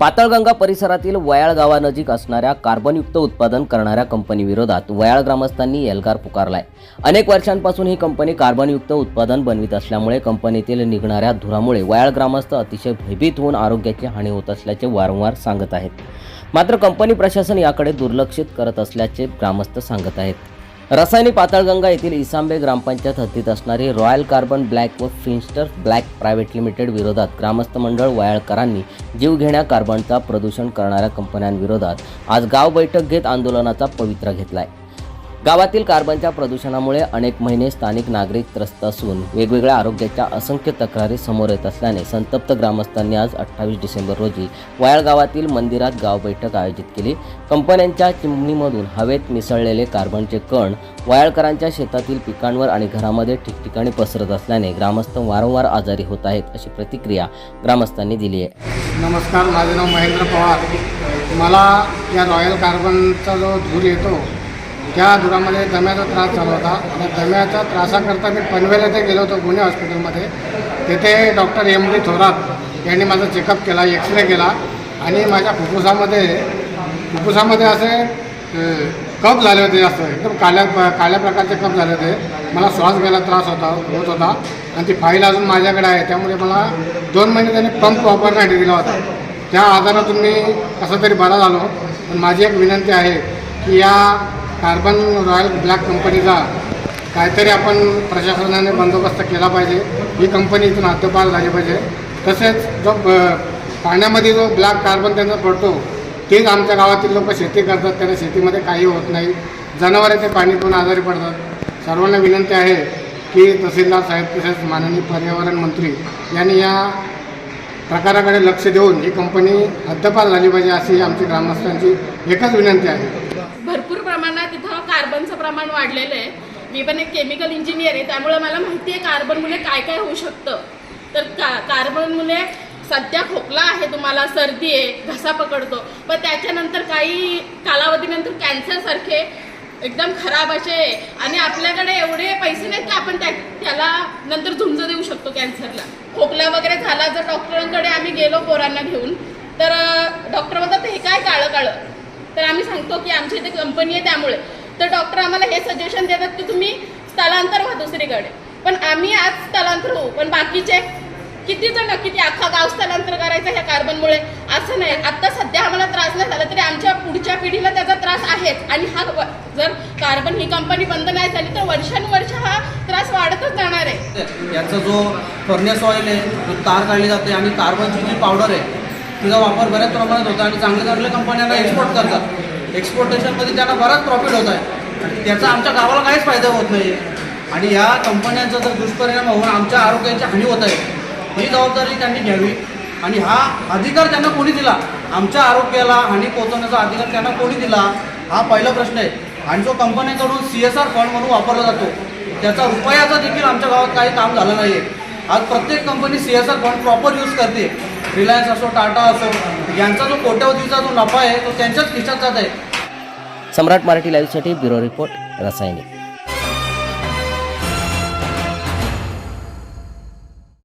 पाताळगंगा परिसरातील वयाळ गावानजीक असणाऱ्या कार्बनयुक्त उत्पादन करणाऱ्या कंपनीविरोधात वयाळ ग्रामस्थांनी एल्गार पुकारलाय. अनेक वर्षांपासून ही कंपनी कार्बनयुक्त उत्पादन बनवित असल्यामुळे कंपनीतील निघणाऱ्या धुरामुळे वयाळ ग्रामस्थ अतिशय भयभीत होऊन आरोग्याची हानी होत असल्याचे वारंवार सांगत आहेत. मात्र कंपनी प्रशासन याकडे दुर्लक्षित करत असल्याचे ग्रामस्थ सांगत आहेत. रसायनी पाताळगंगा येथील इसांबे ग्रामपंचायत हद्दीत असणारी रॉयल कार्बन ब्लॅक व फिन्स्टर ब्लॅक प्रायव्हेट लिमिटेड विरोधात ग्रामस्थ मंडळ वायाळकरांनी जीवघेण्या कार्बनचा प्रदूषण करणाऱ्या कंपन्यांविरोधात आज गाव बैठक घेत आंदोलनाचा पवित्रा घेतलाय. गावातील कार्बनच्या प्रदूषणामुळे अनेक महिने स्थानिक नागरिक त्रस्त असून वेगवेगळ्या आरोग्याच्या असंख्य तक्रारी समोर येत असल्याने संतप्त ग्रामस्थांनी आज अठ्ठावीस डिसेंबर रोजी वायाळ गावातील मंदिरात गाव बैठक आयोजित केली. कंपन्यांच्या चिमणीमधून हवेत मिसळलेले कार्बनचे कण वायाळकरांच्या शेतातील पिकांवर आणि घरामध्ये ठिकठिकाणी पसरत असल्याने ग्रामस्थ वारंवार आजारी होत आहेत अशी प्रतिक्रिया ग्रामस्थांनी दिली आहे. नमस्कार माझं नाव महेंद्र पवार. मला या रॉयल कार्बनचा जो धूर येतो त्या धुरामध्ये दम्याचा त्रास झाला होता. आणि दम्याच्या त्रासाकरता मी पनवेल येथे गेलो होतो पुणे हॉस्पिटलमध्ये. तिथे डॉक्टर एम डी थोरात यांनी माझा चेकअप केला एक्सरे केला. आणि माझ्या फुफ्फुसामध्ये फुफ्फुसामध्ये असे कप झाले होते जास्त. एकदम काळ्या काळ्या प्रकारचे कप झाले होते. मला श्वास घ्यायला त्रास होता होत होता. आणि ती फाईल अजून माझ्याकडे आहे. त्यामुळे मला दोन महिने त्यांनी पंप वापरण्यासाठी दिला होता. त्या आजारातून मी कसं तरी बरा झालो. पण माझी एक विनंती आहे की या कार्बन रॉयल ब्लॅक कंपनीचा काहीतरी आपण प्रशासनाने बंदोबस्त केला पाहिजे. ही कंपनी इथून हद्दपार झाली पाहिजे. तसेच जो ब- पाण्यामध्ये जो ब्लॅक कार्बन त्यांचा पडतो तेच आमच्या गावातील लोक शेती करतात. त्यांना शेतीमध्ये काही होत नाही. जनावरे ते पाणी पिऊन आजारी पडतात. सर्वांना विनंती आहे की तहसीलदार साहेब तसेच माननीय पर्यावरण मंत्री यांनी या प्रकाराकडे लक्ष देऊन ही कंपनी हद्दपार झाली पाहिजे अशी आमची ग्रामस्थांची एकच विनंती आहे भरपूर प्रमाणात इथं कार्बनचं प्रमाण वाढलेलं आहे. मी पण एक केमिकल इंजिनियर आहे त्यामुळे मला माहिती आहे कार्बनमुळे काय काय होऊ शकतं. तर का कार्बनमुळे सध्या खोकला आहे तुम्हाला सर्दी आहे घसा पकडतो. पण त्याच्यानंतर काही कालावधीनंतर कॅन्सरसारखे एकदम खराब असे आणि आपल्याकडे एवढे पैसे नाहीत की आपण त्या त्याला नंतर झुंज देऊ शकतो कॅन्सरला खोकला वगैरे झाला जर डॉक्टरांकडे आम्ही गेलो पोरांना घेऊन तर डॉक्टर म्हणतात हे काय काळं काळं तर आम्ही सांगतो की आमच्या इथे कंपनी आहे त्यामुळे. तर डॉक्टर आम्हाला हे सजेशन देतात की तुम्ही स्थलांतर व्हा दुसरीकडे. पण आम्ही आज स्थलांतर होऊ पण बाकीचे किती जण किती अख्खा गाव स्थलांतर करायचं ह्या कार्बनमुळे असं नाही. आत्ता सध्या आम्हाला त्रास नाही झाला तरी आमच्या पुढच्या पिढीला त्याचा त्रास आहेच. आणि हा जर कार्बन ही कंपनी बंद नाही झाली तर वर्षानुवर्ष हा त्रास वाढतच जाणार आहे. याचा जो फर्नेस ऑइल आहे जो तार काढली जाते आणि कार्बनची जी पावडर आहे तिचा वापर बऱ्याच प्रमाणात होतो आणि चांगल्या चांगल्या कंपन्यांना एक्सपोर्ट करतात. एक्सपोर्टेशनमध्ये त्यांना बराच प्रॉफिट होत आहे. त्याचा आमच्या गावाला काहीच फायदा होत नाही. आणि या कंपन्यांचा जर दुष्परिणाम होऊन आमच्या आरोग्याची हानी होत आहे ही जबाबदारी त्यांनी घ्यावी. आणि हा अधिकार त्यांना कोणी दिला? आमच्या आरोग्याला हानी पोहोचवण्याचा अधिकार त्यांना कोणी दिला? हा पहिला प्रश्न आहे. आणि जो कंपन्यांकडून सी एस आर फंड म्हणून वापरला जातो त्याचा रुपयाचा देखील आमच्या गावात काही काम झालं नाही आहे आज प्रत्येक company C S R fund proper use करते. रिलायन्स असो टाटा असो यांचा जो कोट्यवधीचा जो नफा आहे तो त्यांच्याच खिशात जात आहे. सम्राट मराठी लाईव्हसाठी ब्युरो रिपोर्ट रासायनिक.